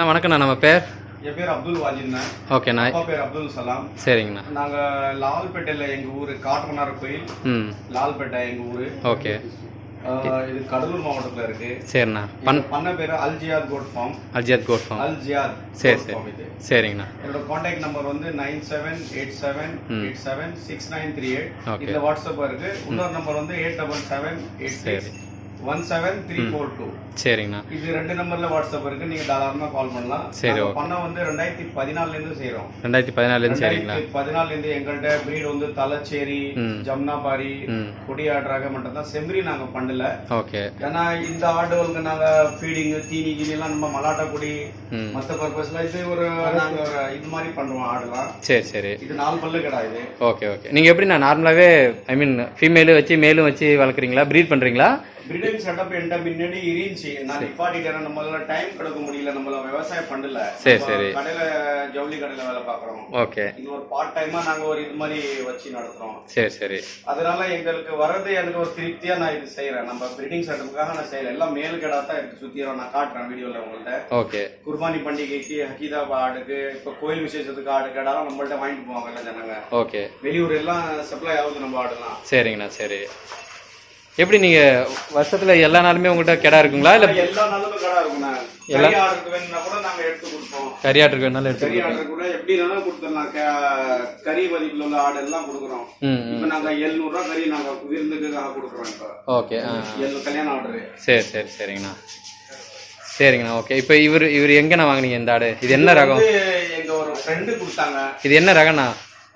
அண்ணா வணக்கண்ணா நம்ம பேர்? என் பேர் அப்துல் வாஜித்ண்ணா ஓகேண்ணா அப்பா பேர் அப்துல் சலாம். சரிங்கண்ணா. நாங்க லால்பேட்டையில எங்க ஊரு காட்டுமன்னார் கோயில். ம். லால்பேட்டை எங்க ஊரு. ஓகே. இது கடலூர் மாவட்டத்துல இருக்கு. சரிண்ணா. பண் பண்ண பேரு Aljiyath goat farm. Aljiyath goat farm. Aljiyath சரி சரி. சரிங்கண்ணா. என்னோட காண்டாக்ட் நம்பர் வந்து nine seven eight seven. Eight seven six nine three eight. இதுல வாட்ஸ்அப் இருக்கு. இன்னொரு நம்பர் வந்து eight double seven eight six. One seven three four two சரிங்கண்ணா. இது ரெண்டு நம்பர்ல வாட்ஸ்அப் இருக்கு. நீங்க தாராளமா கால் பண்ணலாம். சரி, நாங்க. பண்ண வந்து ரெண்டாயிரத்தி பதினாலுல இருந்து செய்யறோம் ரெண்டாயிரத்தி பதினாலுலேருந்து சரிங்களா பதினாலுல இருந்து எங்கள்கிட்ட பிரீட் வந்து தலச்சேரி. ஜம்னாபாரி கொடியாடுறாக மட்டும் தான். செம்பரி நாங்க பண்ணல. ஓகே. ஏன்னா இந்த ஆடுகளுக்கு நாங்க ஃபீடிங் தீனி கீனி எல்லாம் நம்ம மலாட்டா கொடி ம். மத்த பர்பஸ்ல இது ஒரு நாங்க ஒரு இது மாதிரி பண்றோம் ஆடுலாம். சரி சரி. இது நாலு பல்லு கடா இது. Okay okay. நீங்கள் எப்படிண்ணா நார்மலாகவே ஐ மீன் ஃபீமேலும் வச்சு மேலும் வச்சு வளர்க்குறீங்களா? ப்ரீட் பண்ணுறீங்களா பிரீடிங் செட்டப் என்கிட்ட முன்னாடி இருந்துச்சு நான் நிப்பாட்டிட்டேன் நம்மளால டைம் கொடுக்க முடியல நம்மள விவசாயம் பண்ணல. சரி, சரி. கடையில ஜவுளி கடையில வேலை பாக்குறோம் ஓகே. இது ஒரு பார்ட் டைமா நாங்க ஒரு இது மாதிரி வச்சு நடத்துறோம். சரி சரி. அதனால எங்களுக்கு வர்றது எனக்கு ஒரு திருப்தியா நான் இது செய்யறேன் நம்ம பிரீடிங் செட்டப்புக்காக நான் செய்யல எல்லாம் மேல் கடா தான் எடுத்து சுத்திடுறோம் நான் காட்டுறேன் வீடியோல உங்கள்ட்ட. ஓகே. குர்பானி பண்டிகைக்கு ஹக்கீதா ஆடுக்கு இப்ப கோயில் விசேஷத்துக்கு ஆடு கேடாலும் நம்மள்ட்ட வாங்கிட்டு போவாங்க ஜனங்க. ஓகே. வெளியூர் எல்லாம் சப்ளை ஆகுது நம்ம ஆடுலாம். சரிங்கண்ணா சரி. எப்படி நீங்கள் வருஷத்தில் எல்லா நாளுமே உங்கள்கிட்ட கிடா இருக்குங்களா? இல்லை எல்லா நாளுமே கடை இருக்குண்ணா கறி ஆடுக்கு வேணும்னா கூட நாங்க எடுத்து கொடுப்போம். வேணாலும் கறி எடுத்துக்கலாம் ஆர்டர் கூட எப்படி வேணாலும் கொடுத்துடலாம். க- கறி மதிப்புல உள்ள ஆடு எல்லாம் கொடுக்குறோம். ம் ம். இப்ப நாங்க 700 ரூபாய் கறி நாங்க விருந்துக்காக கொடுக்குறோம் இப்ப. ஓகே ஆ. எழுநூறு கல்யாண ஆர்டர் சரி சரி சரிங்கண்ணா. சரிங்கண்ணா ஓகே. இப்போ இவர் இவர் எங்கண்ணா வாங்குனீங்க இந்த ஆடு? இது என்ன ரகம்? வந்து எங்க ஒரு ஃப்ரெண்டு கொடுத்தாங்க. இது என்ன ரகண்ணா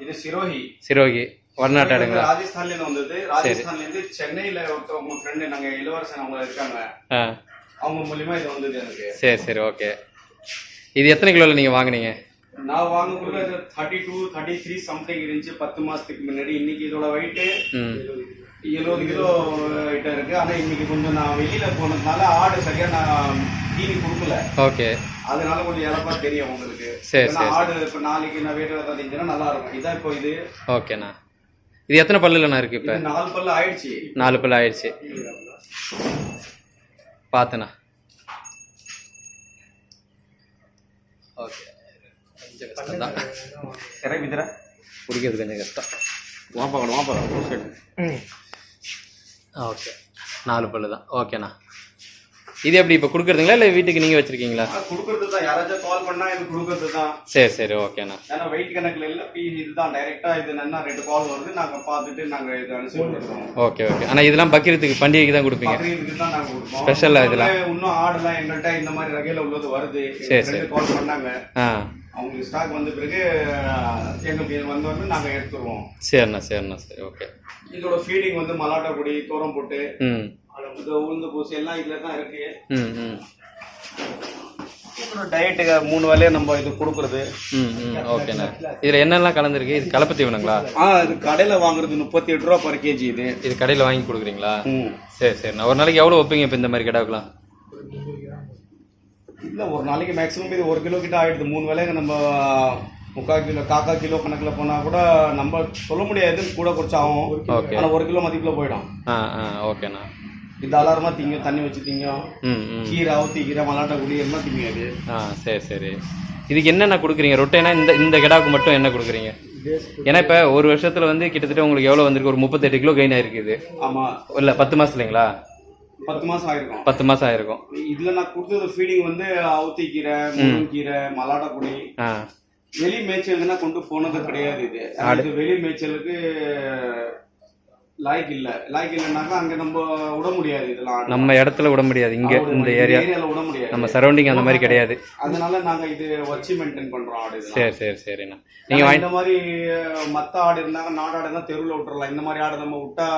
இது சிரோஹி. சிரோகி வடநாட்டு ஆடுங்களா? ராஜஸ்தான்ல இருந்து வந்தது. ராஜஸ்தான்ல இருந்து சென்னையில ஒருத்தவங்க ஃப்ரெண்டு நாங்க இளவரசன் அவங்க இருக்காங்க. அவங்க மூலியமா இது வந்தது எனக்கு. சரி சரி ஓகே. இது எத்தனை கிலோவில் நீங்கள் வாங்குனீங்க? நான் வாங்கக்குள்ள இது thirty two thirty three something இருந்துச்சு. பத்து மாசத்துக்கு முன்னாடி. இன்னைக்கு இதோட வெயிட்டு எழுபது கிலோ கிட்ட இருக்கு. ஆனா இன்னைக்கு கொஞ்சம் நான் வெளியில போனதுனால ஆடு சரியா நான் தீனி கொடுக்கல. ஓகே. அதனால கொஞ்சம் இழப்பா தெரியும் உங்களுக்கு. சரி, ஆடு இப்ப நாளைக்கு நான் தந்தீங்கன்னா நல்லா இருக்கும். இதான் இப்போ இது. ஓகேண்ணா. இது எத்தனை பல்லுலண்ணா இருக்குது இப்போ? இது நாலு பல்லு ஆயிடுச்சு. நாலு பல்லு ஆயிடுச்சு. பார்த்துண்ணா ஓகே. கொஞ்சம் கஷ்டம் தான். பிடிக்கிறது கொஞ்சம் கஷ்டம். வாப்பா கொடு, வாப்பா ஒரு side. ஓகே. நாலு பல்லு தான். ஓகேண்ணா. இது எப்படி இப்போ கொடுக்குறதுங்களா இல்லை வீட்டுக்கு நீங்கள் வச்சுருக்கீங்களா? கொடுக்கறது தான் யாராச்சும் கால் பண்ணா இது கொடுக்கறது தான் சரி சரி ஓகேண்ணா ஏன்னா வெயிட் கணக்குல இல்ல பி இதுதான். டைரக்டா இது என்ன ரெண்டு கால் வருது. நாங்க பார்த்துட்டு நாங்க இது அனுப்பிச்சு கொடுக்குறோம் ஓகே ஓகே ஆனால் இதெல்லாம் பக்ரீத்துக்கு பண்டிகைக்கு தான் கொடுப்பீங்க? பக்ரீத்துக்கு தான் நாங்க கொடுப்போம். Special ஆ இதெல்லாம்? இன்னும் ஆடுலாம். எங்கள்கிட்ட இந்த மாதிரி வகையில உள்ளது வருது. சரி, ரெண்டு கால் பண்ணாங்க. ஆ. அவங்களுக்கு ஸ்டாக் வந்த பிறகு எங்களுக்கு இது வந்த உடனே நாங்க எடுத்துருவோம். சரிண்ணா சரிண்ணா சரி ஓகே இதோட ஃபீடிங் வந்து மலாட்டா பொடி தூரம் போட்டு உளுந்து பூசி எல்லாம் இதுல தான் இருக்கு. ம் ம். டயட்டுக்கு மூணு வேலையை நம்ம இது கொடுக்குறது. ம் ம் ஓகேண்ணா இதில் என்னெல்லாம் கலந்துருக்கு? இது கலப்பு தீவனங்களா? ஆ இது கடையில வாங்குறது முப்பத்தி எட்டு ரூபா பர் கேஜி இது. இது கடையில் வாங்கி கொடுக்குறீங்களா? சரி சரிண்ணா. ஒரு நாளைக்கு எவ்வளோ வைப்பீங்க இப்போ இந்த மாதிரி கிடாவுக்குலாம் இல்ல ஒரு நாளைக்கு மேக்ஸிமம் இது ஒரு கிலோ கிட்ட ஆயிடுது. மூணு வேலைக்கு நம்ம முக்கால் கிலோ காக்கா கிலோ கணக்குல போனா கூட நம்ம சொல்ல முடியாது. கூட குறைச்சு ஆகும். ஓகே ஆனா ஒரு கிலோ மதிப்புல போயிடும். ஓகேண்ணா இது அலாரமா திங்கும் தண்ணி வச்சு திங்கும். கீரை அவுத்தி கீரை மலாட்டா குடி எல்லாம் திங்கும் ஆ சரி சரி. இதுக்கு என்னென்ன கொடுக்குறீங்க? ரொட்டைனா இந்த இந்த கிடாவுக்கு மட்டும் என்ன கொடுக்குறீங்க? ஏன்னா இப்போ ஒரு வருஷத்தில் வந்து கிட்டத்தட்ட உங்களுக்கு எவ்வளோ வந்திருக்கு? ஒரு முப்பத்தெட்டு கிலோ கெயின் ஆயிருக்குது. ஆமா. இல்லை பத்து மாதம் இல்லைங்களா பத்து மாசம் ஆயிருக்கும். பத்து மாதம் ஆயிருக்கும். இதுல நான் கொடுத்தது ஃபீடிங் வந்து அவுத்தி கீரை முருங்கீரை மலாட்டா குடி ஆ. வெளி மேய்ச்சலுக்குன்னா கொண்டு போனது கிடையாது இது. இது வெளி மேய்ச்சலுக்கு லாய்க்கு இல்ல. லாய்க்கு இல்லைனாக்கா அங்க நம்ம விட முடியாது இதெல்லாம் நம்ம இடத்துல விட முடியாது. இங்கே இந்த ஏரியா விட முடியாது. நம்ம சரௌண்டிங் அந்த மாதிரி கிடையாது. அதனால நாங்க இது வச்சு மெயின்டைன் பண்றோம் ஆடு. சரி சரி சரிண்ணா. வாங்கி இந்த மாதிரி மத்த ஆடு இருந்தாங்க நாடாடு இருந்தா தெருவுல விட்டுறலாம். இந்த மாதிரி ஆடு நம்ம விட்டா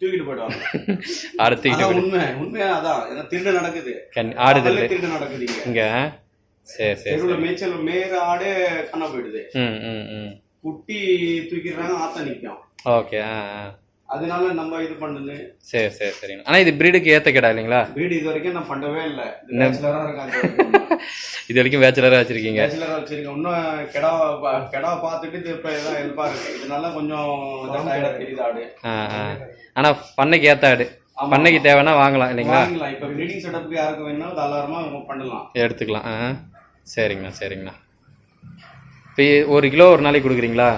தூக்கிட்டு போயிடுவாங்க. அதான் உண்மை. உண்மையா அதான். ஏன்னா திருடு நடக்குது. பகல்ல திருடு நடக்குது இங்க. சரி சரி தெருவுல மேய்ச்சல் மேற ஆடு காண போயிடுது. ம் ம் ம். குட்டி தூக்கிடுறாங்க ஆத்தா நிக்கும். ஓகே அதனால நம்ம இது பண்ணுது. சரி சரி சரிங்க ஆனால் இது பிரீடுக்கு ஏற்ற கிடா இல்லைங்களா? வீடு இது வரைக்கும் நான் பண்ணவே இல்ல. இது பேச்சுலரா இருக்காங்க இது வரைக்கும். பேச்சுலராக வச்சுருக்கீங்க. பேச்சுலரா வச்சிருக்கேன். இன்னும் கெடா கெடா பார்த்துட்டு இது இப்ப இதான் ஹெல்ப்பா இருக்கு. இதனால கொஞ்சம் தெரியுது ஆடு. ஆ ஆ. ஆனால் பண்ணைக்கு ஆடு. ஆமா. பண்ணைக்கு தேவைன்னா வாங்கலாம் இல்லைங்களா? வாங்கலாம். இப்ப ப்ரீடிங் செட்டப்புக்கு யாருக்கு வேணாலும் தாராளமா பண்ணலாம். எடுத்துக்கலாம். ஆ. சரிங்கண்ணா சரிங்கண்ணா. இப்போ ஒரு கிலோ ஒரு நாளைக்கு கொடுக்குறீங்களா?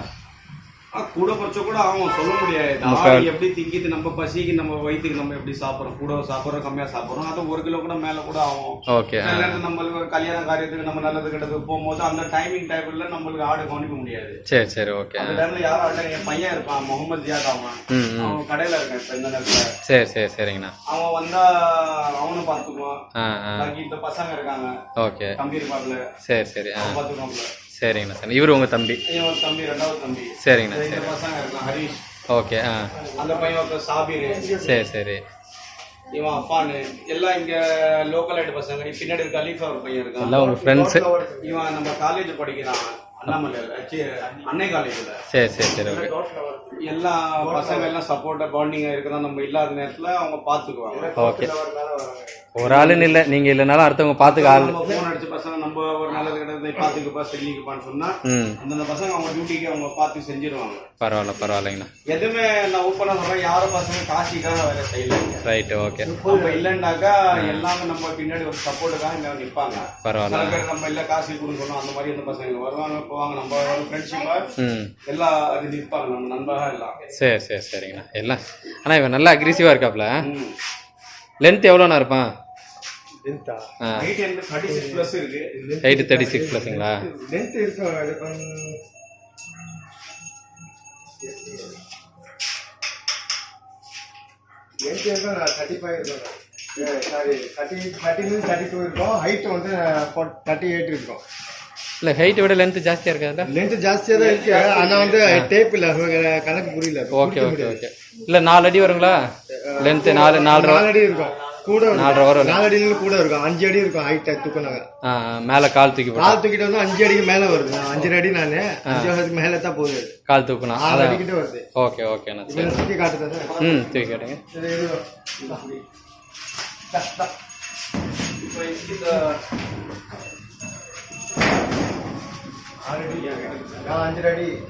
கூட குறைச்ச கூட ஆகும். சொல்ல முடியாது. எப்படி திங்கிது நம்ம பசிக்கு நம்ம வயிற்றுக்கு நம்ம எப்படி சாப்பிட்றோம்? கூட சாப்பிட்றோம் கம்மியா சாப்பிட்றோம். அது ஒரு கிலோ கூட மேல கூட ஆகும். ஓகே நேரத்துல நம்மளுக்கு ஒரு கல்யாண காரியத்துக்கு நம்ம நல்லது கெட்டதுக்கு போகும்போது அந்த டைமிங் டைம்ல நம்மளுக்கு ஆடு கவனிக்க முடியாது. சரி சரி ஓகே. அந்த டைம்ல யாரும் என் பையன் இருப்பான் முகமது ஜியாத் அவன். அவன் கடையில இருக்கான் இப்ப இந்த நேரத்துல. சரி சரி சரிங்கண்ணா. அவன் வந்தா அவனும் ஆ பாக்கி இந்த பசங்க இருக்காங்க. ஓகே. தம்பி இருப்பாப்ல சரி சரி பாத்துக்குவாப்ல சரிங்கண்ணா சரி இவர் உங்கள் தம்பி? இவன் தம்பி ரெண்டாவது தம்பி. சரிங்கண்ணா சரி பசங்க இருக்கான் ஹரிஷ். ஓகே ஆ. அந்த பையன் ஒருத்தர் சாபீர் சரி சரி. இவன் அப்பானு எல்லாம் இங்க லோக்கல் ஆயிட்டு பசங்க. பின்னாடி இருக்க அலீஃபா ஒரு பையன் இருக்கான். எல்லாம் உங்கள் ஃப்ரெண்ட்ஸு இவன் நம்ம காலேஜ் படிக்கிறான். அண்ணாமலையில அன்னை காலேஜ்ல சரி சரி சரி ஓகே. எல்லா பசங்க எல்லாம் சப்போர்ட்டா பாண்டிங்கா இருக்கிறோம் நம்ம இல்லாத நேரத்துல அவங்க பாத்துக்குவாங்க. ஓகே. ஒரு ஆளுன்னு இல்லை. நீங்கள் இல்லைனாலும் அடுத்தவங்க பார்த்துக்க ஆள். நம்ம போன் அடிச்ச பசங்க நம்ம ஒரு நல்லது கிடந்து பாத்துக்குப்பா செஞ்சுக்குப்பான்னு சொன்னா ம். அந்தந்த பசங்க அவங்க டியூட்டிக்கு அவங்க பார்த்து செஞ்சிருவாங்க. பரவாயில்ல பரவாயில்லைங்கண்ணா. எதுவுமே நான் ஓப்பனா சொல்றேன் யாரும் பசங்க காசிக்காக வேற செய்யலைங்க ரைட்டு ஓகே நம்ம இல்லைன்னாக்கா எல்லாமே நம்ம பின்னாடி ஒரு சப்போர்ட்டுக்காக இங்க நிப்பாங்க. பரவாயில்ல. சில பேர் நம்ம இல்ல காசு சொன்னோம் அந்த மாதிரி இந்த பசங்க இங்க வருவாங்க போவாங்க. நம்ம ஒரு ம். எல்லா இது நிற்பாங்க நம்ம நண்பராக எல்லாம். சரி சரி சரிங்கண்ணா. எல்லாம் ஆனால் இவன் நல்லா அக்ரெசிவாக இருக்காப்ல. ம். லென்த் எவ்வளோண்ணா இருப்பான்? ஹைட் தேர்ட்டி சிக்ஸ் ப்ளஸுங்களா இல்லை ஹைட்டை விட லென்த் ஜாஸ்தியாக இருக்காதுல்ல? லென்த் ஜாஸ்தியாக தான் இருக்கு. ஆனால் வந்து டேப் இல்லை. கணக்கு புரியல. Okay okay okay. இல்லை நாலு அடி வருங்களா? லென்த்து நாலு நாலரை நாலு அடி இருக்கும். கூட. நாலரை வரும் நாலு அடியில கூட இருக்கும். அஞ்சு அடி இருக்கும் ஹைட் தூக்கினாங்க மேலே கால் தூக்கி கால் தூக்கிட்டு வந்து அஞ்சு அடிக்கு மேல வருது. நான் அஞ்சு அடி நானு அஞ்சு வருஷத்துக்கு மேல தான் போகுது. கால் தூக்கணும் ஆறு அடிக்கிட்ட வருது. ஓகே காட்டுறது ம் தூக்கி கேட்டுங்க.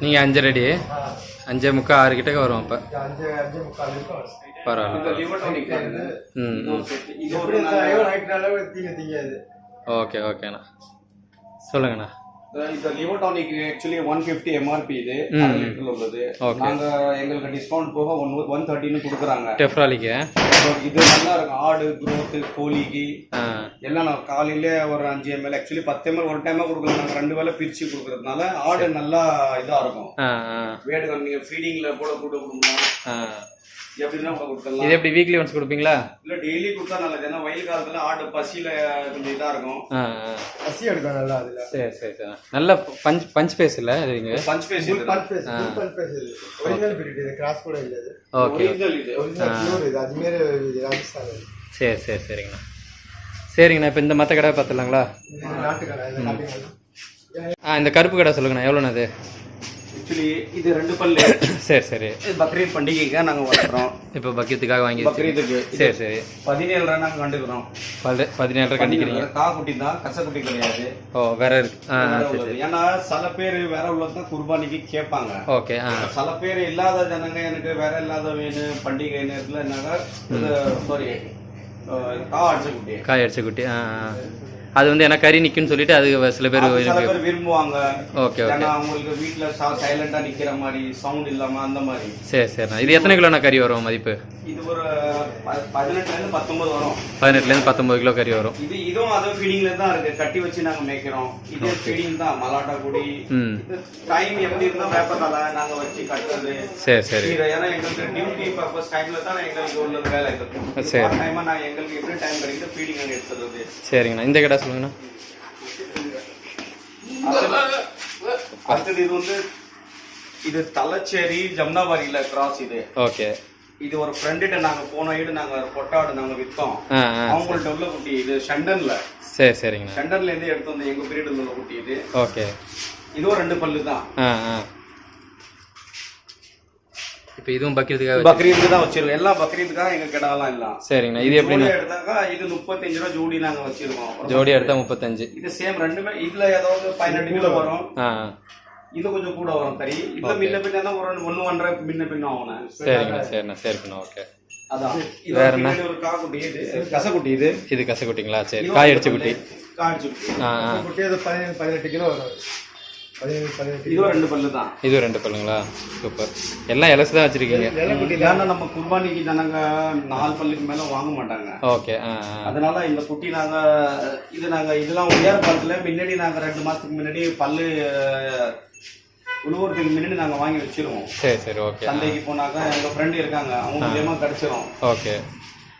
நீங்கள் அஞ்சரை அடி. அஞ்சே முக்கால் ஆறு கிட்டக்க வரும் அப்போ. அஞ்சு அஞ்சு முக்கால் பரவாயில்ல ஓகே ஓகேண்ணா. சொல்லுங்கண்ணா. இந்த liver tonic actually one fifty MRP இது. ம். அரை லிட்டர்ல உள்ளது. Okay. நாங்க எங்களுக்கு டிஸ்கவுண்ட் போக ஒன் ஒன் தேர்ட்டின்னு கொடுக்குறாங்க. டெஃப்ராலிக்கு இது நல்லா இருக்கும் ஆடு growth கோழிக்கு எல்லாம் நான் காலையில ஒரு அஞ்சு எம்எல் ஆக்சுவலி பத்து எம்எல் ஒரு டைமா கொடுக்கலாம் நாங்க ரெண்டு வேளை பிரிச்சு கொடுக்கறதுனால ஆடு நல்லா இதா இருக்கும். ஆ ஆ. வேடு நீங்க ஃபீடிங்ல கூட கூட கொடுக்கலாம். இது எப்படி வீக்லி ஒன்ஸ் கொடுப்பீங்களா? இல்ல டெய்லி கொடுத்தா நல்லது. ஏன்னா வெயில் காலத்துல ஆடு பசியில கொஞ்சம் இதா இருக்கும். பசி எடுக்கும் நல்லா அதுல சரி சரி சரி. நல்ல பஞ்ச் பஞ்ச் பேஸ் இல்லை இதுங்க punch face full bulb face full bulb face இது. ஒரிஜினல் பிரீட் இது கிராஸ் கூட இல்ல இது. ஓகே ஒரிஜினல் இது ஒரிஜினல் பியூர் இது அது மாரி இது ராஜஸ்தான். சரி சரி சரிங்கண்ணா. சரிங்கண்ணா இப்போ இந்த மற்ற கடை பார்த்துலாங்களா இது நாட்டு கடை. ஆ இந்த கருப்பு கடை சொல்லுங்கண்ணா எவ்வளோண்ணா இது? ஆக்சுவலி இது ரெண்டு பல்லு. சரி சரி. பக்ரீத் பண்டிகைக்காக நாங்க வளர்க்குறோம். இப்போ பக்கத்துக்காக வாங்கி பக்ரீத்துக்கு. சரி சரி. பதினேழு ரூபா நாங்க கண்டுக்கிறோம். பதி பதினேழு கண்டிக்கிறீங்க. கா குட்டி தான் கசக்குட்டி கிடையாது. ஓ வேற இருக்கு. உள்ளது. ஏன்னா சில பேர் வேற உள்ளதான் குர்பானிக்கு கேட்பாங்க. ஓகே சில பேர் இல்லாத ஜனங்க எனக்கு வேற இல்லாத வேணும் பண்டிகை நேரத்துல என்னாக்கா சாரி கா அடிச்ச குட்டி. காய் அடிச்ச குட்டி ஆ. அது வந்து ஏன்னா கறி நிக்குன்னு சொல்லிட்டு அது சில பேர் சில பேர் விரும்புவாங்க. Okay okay. அவங்களுக்கு வீட்டுல சைலண்டா நிக்கிற மாதிரி சவுண்ட் இல்லாம அந்த மாதிரி. சரி சரிண்ணா இது எத்தனை கிலோண்ணா கறி வரும் மதிப்பு? இது ஒரு பதினெட்டுல இருந்து பத்தொன்பது வரும். பதினெட்டுலேருந்து பத்தொம்பது கிலோ கறி வரும். இது இதுவும் அதுவும் ஃபீடிங்ல தான் இருக்கு. கட்டி வச்சு நாங்க மேய்க்கிறோம். இதே ஃபீடிங் தான். மலாட்டா குடி டைம் எப்படி இருந்தா வேப்பத்தலை நாங்க வச்சு கட்டுறது. சரி சரி. இது ஏன்னா எங்களுக்கு டியூட்டி பர்பஸ் டைம்ல தான் எங்களுக்கு உள்ளது வேலை இருக்கும் சரி. டைமா நான் எங்களுக்கு எப்படி டைம் கிடைக்குது ஃபீடிங் எடுத்துறது சரிங்கண்ணா. இந்த கடை சொல்லுங்கண்ணா. அடுத்தது- இது வந்து இது தலச்சேரி ஜம்னாபாரியில கிராஸ் இது. ஓகே. இது ஒரு ஃப்ரெண்டுகிட்ட நாங்க போன வீடு நாங்க ஒரு பொட்டாடு நாங்க வித்தோம். அவங்கள்ட்ட உள்ள குட்டி இது ஷண்டன்ல. சரி சரிங்கண்ணா. ஷண்டன்ல இருந்து எடுத்து வந்த எங்க பீரியட் உள்ள குட்டி இது. ஓகே. இதுவும் ரெண்டு பல்லு தான். இப்போ இதுவும் பக்ரீத்துக்காக வச்சு- பக்ரீத்துக்கு தான் வச்சிருக்கோம். எல்லாம் பக்ரீத்துக்காக எங்க கிடாலாம் எல்லாம் சரிங்கண்ணா இது எப்படிண்ணா? ஜோடி எடுத்தாக்கா இது முப்பத்தஞ்சு ரூபா ஜோடி நாங்க வச்சிருக்கோம். ஜோடி எடுத்தா முப்பத்தஞ்சு. இது சேம் ரெண்டுமே இதுல ஏதாவது பதினெட்டு கிலோ வரும். இது கொஞ்சம் கூட வரும் கறி இதுல முன்ன பின்ன தான் ஒரு ஒண்ணு ஒன்றரை முன்ன பின்ன ஆகும் சரிங்கண்ணா சரிண்ணா சரிண்ணா ஓகே அதான். வேற என்ன? ஒரு காக்குட்டி இது. கசக்குட்டி இது? இது கசக்குட்டிங்களா? சரி காய் அடிச்ச குட்டி. ஆ ஆ. குட்டி அது பதினெட்டு கிலோ வரும். இதுவும் ரெண்டு பல்லு தான் இது ரெண்டு பல்லுங்களா? சூப்பர். எல்லாம் இலசு தான் வச்சுருக்கீங்க. ஏன்னா நம்ம குர்பானிக்கு ஜனங்க நாலு பல்லுக்கு மேல வாங்க மாட்டாங்க. ஓகே அதனால இந்த குட்டி நாங்க இது நாங்க இதெல்லாம் உயர பல்லத்துல முன்னாடி நாங்க ரெண்டு மாசத்துக்கு முன்னாடி பல்லு உழுவுறதுக்கு முன்னாடி நாங்க வாங்கி வச்சிருவோம். சரி சரி ஓகே சந்தைக்கு போனாக்கா எங்க ஃப்ரெண்டு இருக்காங்க அவங்க மூலியமா கிடைச்சிரும். ஓகே.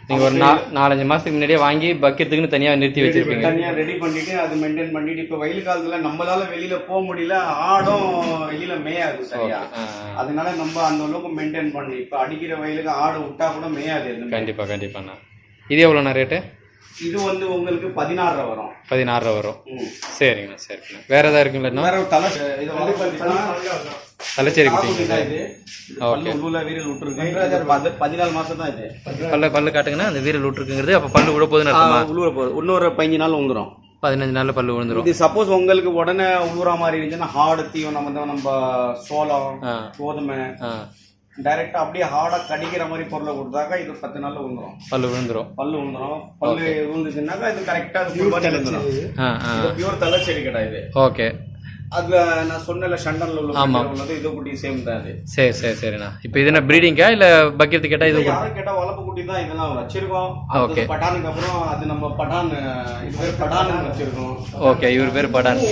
நீங்கள் ஒரு நா நாலஞ்சு மாதத்துக்கு முன்னாடியே வாங்கி பக்கெட்டுக்குன்னு தனியாக நிறுத்தி வச்சுருப்பீங்க. தனியா ரெடி பண்ணிட்டு அது மெயின்டைன் பண்ணிட்டு இப்ப வெயில் காலத்துல நம்மளால வெளியில போக முடியல ஆடும் வெளியில மேயாது சரியா? அதனால நம்ம அந்த அளவுக்கு மெயின்டைன் பண்ணி இப்ப அடிக்கிற வெயிலுக்கு ஆடு விட்டா கூட மேயாது எதுவுமே. கண்டிப்பாக கண்டிப்பாண்ணா. இது எவ்வளோண்ணா ரேட்டு இது வந்து உங்களுக்கு பதினாறு வரும். பதினாறு வரும். சரிங்கண்ணா சரிங்கண்ணா வேற ஏதாவது இருக்குங்களா வேற ஒரு தலை இது வந்து பாத்தீங்கன்னா தலைச்சேரி உள்ளூர்ல வீரல் விட்டுருக்கு. பது- பதினாலு மாசம் தான் இது. பல்ல பல்லு காட்டுங்கன்னா அந்த வீரல் விட்டுருக்குங்கிறது அப்போ பல்லு விட போகுதுன்னு அர்த்தமா? உள்ளூர போகுது. இன்னொரு பதினஞ்சு நாள் வந்துடும் பதினஞ்சு நாளில் பல்லு விழுந்துரும் இது சப்போஸ் உங்களுக்கு உடனே உள்ளூரா மாதிரி இருந்துச்சுன்னா ஹார்டு தீவனம் வந்து நம்ம சோளம் ஆ. கோதுமை ஆ டைரக்டா அப்படியே ஹார்டா கடிக்கிற மாதிரி பொருளை கொடுத்தாக்கா இது பத்து நாள்ல வந்துடும் பல்லு விழுந்துரும். பல்லு விழுந்துடும் பல்லு விழுந்துச்சுன்னாக்கா இது கரெக்டா வந்துடும் ஆ ஆ. இது பியூர் தலை செடி கடை இது. ஓகே அதுல நான் சொன்னல ஷண்டன்ல உள்ள ஆமா. குட்டியில உள்ளது இது குட்டி சேம் தான் அது. சரி சரி சரிண்ணா. இப்போ இது என்ன ப்ரீடிங்கா இல்லை பக்கெட்டு கேட்டால் இது யாரும் கேட்டா வளர்ப்பு குட்டி தான் இதெல்லாம் வச்சிருக்கோம். அது பட்டானுக்கு அப்புறம் அது நம்ம பட்டான் இது பேர் பட்டான் வச்சிருக்கோம். ஓகே இவர் பேர் படான்.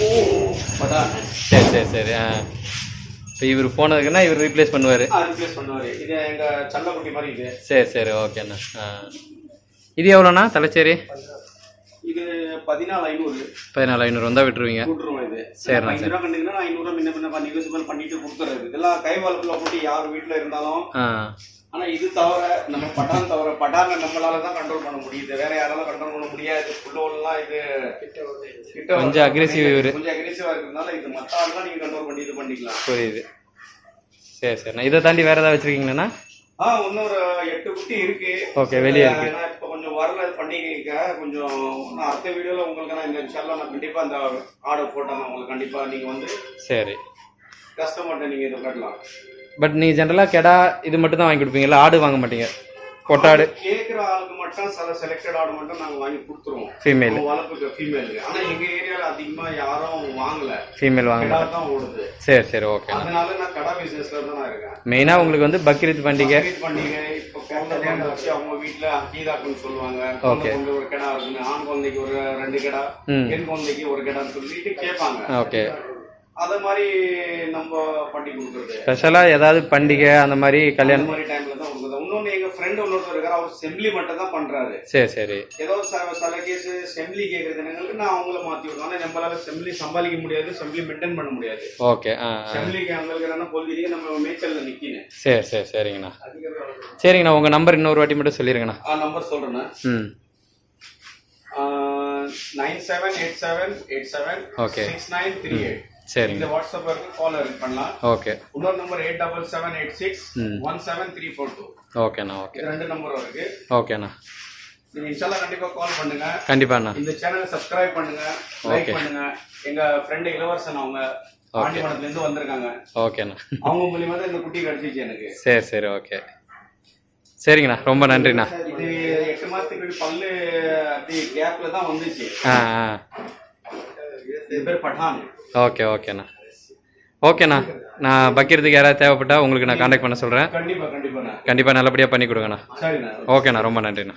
பட்டான் சரி சரி சரி ஆ. இப்போ இவர் போனதுக்குன்னா இவர் ரீப்ளேஸ் பண்ணுவார். ரிப்ளேஸ் பண்ணுவாரு. இது எங்க சண்டை குட்டி மாதிரி இது. சரி சரி ஓகேண்ணா ஆ. இது எவ்வளோண்ணா தலைச்சேரி? இது பதினாலு ஐநூறு. பதினாலு ஐநூறு வந்தால் விட்டுருவீங்க. கூட்டுருவோம் இது. சரிண்ணா, ரூபா கண்டிங்கன்னா ஐநூறு ரூபா முன்ன பண்ணி யூஸ்ஃபுல் பண்ணிட்டு கொடுத்துறது இதெல்லாம் கை வளர்ப்புல குட்டி யார் வீட்டுல இருந்தாலும் ஆ ஆனா இது தவிர நம்ம பட்டான் தவிர பட்டான நம்மளால தான் கண்ட்ரோல் பண்ண முடியுது. வேற யாராலும் கண்ட்ரோல் பண்ண முடியாது. உள்ளவெல்லாம் இது கிட்ட வந்து கொஞ்சம் இவரு. கொஞ்சம் அக்ரெசிவா இருக்கிறதுனால இது மத்த ஆள்லாம் நீங்க கண்ட்ரோல் பண்ணி இது பண்ணிக்கலாம். புரியுது. சரி சரிண்ணா இதை தாண்டி வேறு ஏதாவது வச்சுருக்கீங்கண்ணா ஆ இன்னொரு எட்டு குட்டி இருக்கு. ஓகே வெளியே இருக்கு. நான் இப்ப கொஞ்சம் வரல பண்டிகைக்கு கொஞ்சம் நான் அடுத்த வீடியோல உங்களுக்கு நான் இந்த இன்ஷால்லா நான் கண்டிப்பா அந்த ஆர்டர் போட்டேன். நான் உங்களுக்கு கண்டிப்பா நீங்க வந்து சரி. கஸ்டமர்கிட்ட நீங்க இதை கட்டலாம். பட் நீங்கள் ஜென்ரலாக கெடா இது மட்டும் தான் வாங்கி கொடுப்பீங்களா ஆடு வாங்க மாட்டீங்க. கொட்டாடு. கேக்குற ஆளுக்கு மட்டும் சில செலக்டட் ஆடு மட்டும் நாங்க வாங்கி கொடுத்துருவோம். ஃபீமேல் வளர்ப்புக்கு ஃபீமேலுக்கு ஆனா எங்க ஏரியால அதிகமா யாரும் வாங்கல. ஃபீமேல் வாங்க தான் ஓடுது. சரி சரி ஓகே அதனால நான் கடை பிசினஸ்ல தான் நான் இருக்கேன். மெயினாக உங்களுக்கு வந்து பக்ரீத் பண்டிகை. பக்ரீத் பண்டிகை இப்போ குழந்தை வச்சு அவங்க வீட்டுல அக்கீதாக்குன்னு சொல்லுவாங்க. குழந்தை ஒரு கிடா இருக்குன்னு ஆண் குழந்தைக்கு ஒரு ரெண்டு கிடா ம். பெண் குழந்தைக்கு ஒரு கிடான்னு சொல்லிட்டு கேட்பாங்க. ஓகே அத மாதிரி நம்ம பண்ணி கொடுக்குறது. ஸ்பெஷலாக ஏதாவது பண்டிகை அந்த மாதிரி கல்யாணம். மாதிரி டைம்ல தான் கொடுக்குறது. இன்னொன்னு எங்க ஃப்ரெண்ட் ஒன்னொருத்தர் இருக்காரு அவர் செம்பிளி மட்டும் தான் பண்றாரு. சரி சரி. ஏதோ சில கேஸ் செம்பிளி கேட்கறது எங்களுக்கு நான் அவங்கள மாத்தி விடுவேன். ஆனா நம்மளால செம்பிளி சமாளிக்க முடியாது செம்பிளி மெயின்டைன் பண்ண முடியாது. ஓகே ஆ செம்பிளிக்கு அங்களுக்கு பொழுதுலயே நம்ம மேய்ச்சல்ல நிக்கணும் சரி சரி சரிங்கண்ணா. சரிங்கண்ணா உங்கள் நம்பர் இன்னொரு வாட்டி மட்டும் சொல்லிடுங்கண்ணா ஆ நம்பர் சொல்றேன் ம். Nine seven eight seven eight seven Okay. Six nine three eight சரிங்க. இந்த வாட்ஸ்அப் இருக்கு கால் பண்ணலாம். ஓகே இன்னொரு number eight double seven eight six. One seven three four two ஓகேண்ணா ஓகே ரெண்டு நம்பரும் இருக்கு. ஓகேண்ணா நீங்க இன்ஷால்லா கண்டிப்பா கால் பண்ணுங்க. கண்டிப்பாண்ணா இந்த சேனலை சப்ஸ்கிரைப் பண்ணுங்க லைக். பண்ணுங்க. எங்க ஃப்ரெண்டு இளவரசன் அவங்க ஆண்டிமடத்துல இருந்து வந்திருக்காங்க. ஓகேண்ணா அவங்க மூலியமா தான் இந்த குட்டி கிடைச்சிச்சு எனக்கு. சரி சரி ஓகே சரிங்கண்ணா ரொம்ப நன்றிண்ணா. இது எட்டு மாசத்துக்கு முன்னாடி பல்லு அப்படி கேப்ல தான் வந்துச்சு. பேர் பட்டான். ஓகே ஓகேண்ணா. ஓகேண்ணா. நான் பக்கிறதுக்கு யாராவது தேவைப்பட்டா உங்களுக்கு நான் காண்டாக்ட் பண்ண சொல்கிறேன் கண்டிப்பாக நல்லபடியாக பண்ணி கொடுங்கண்ணா. ஓகேண்ணா ரொம்ப நன்றிண்ணா.